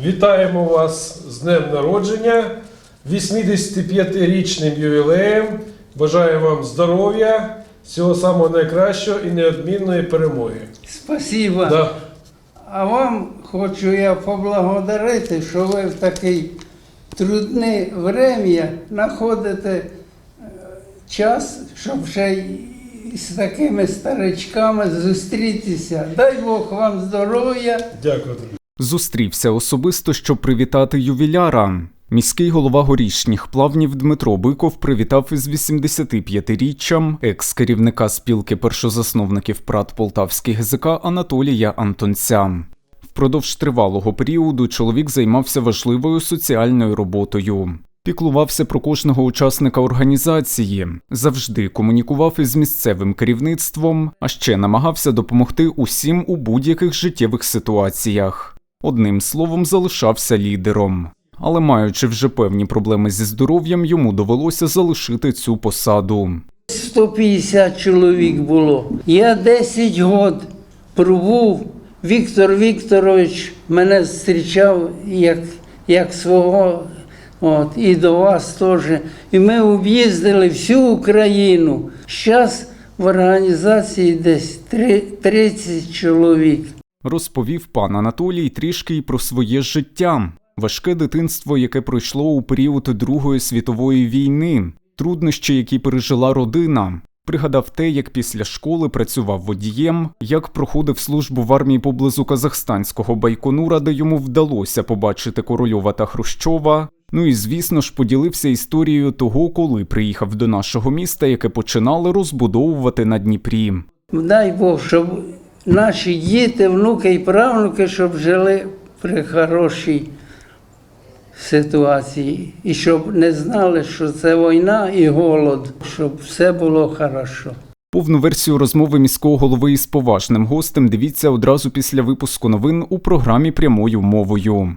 Вітаємо вас з днем народження, 85-річним ювілеєм. Бажаю вам здоров'я, всього самого найкращого і неодмінної перемоги. Спасибо. Да. А вам хочу я поблагодарити, що ви в такий трудне время знаходите е, час, щоб ще з такими старичками зустрітися. Дай Бог вам здоров'я. Дякую. Зустрівся особисто, щоб привітати ювіляра. Міський голова горішніх плавнів Дмитро Биков привітав із 85-річчям екс-керівника спілки першозасновників ПРАТ Полтавський ГЗК Анатолія Антонця. Впродовж тривалого періоду чоловік займався важливою соціальною роботою. Піклувався про кожного учасника організації, завжди комунікував із місцевим керівництвом, а ще намагався допомогти усім у будь-яких життєвих ситуаціях. Одним словом, залишався лідером. Але маючи вже певні проблеми зі здоров'ям, йому довелося залишити цю посаду. 150 чоловік було. Я 10 год пробув. Віктор Вікторович мене зустрічав як, як свого, от, і до вас теж. І ми об'їздили всю Україну. Зараз в організації десь 30 чоловік. Розповів пан Анатолій трішки й про своє життя, важке дитинство, яке пройшло у період Другої світової війни, труднощі, які пережила родина. Пригадав те, як після школи працював водієм, як проходив службу в армії поблизу казахстанського Байконура, де йому вдалося побачити Корольова та Хрущова. Ну і звісно ж поділився історією того, коли приїхав до нашого міста, яке починали розбудовувати на Дніпрі. Дай Бог, щоб наші діти, внуки і правнуки, щоб жили при хорошій ситуації. І щоб не знали, що це війна і голод, щоб все було хорошо. Повну версію розмови міського голови із поважним гостем дивіться одразу після випуску новин у програмі прямою мовою.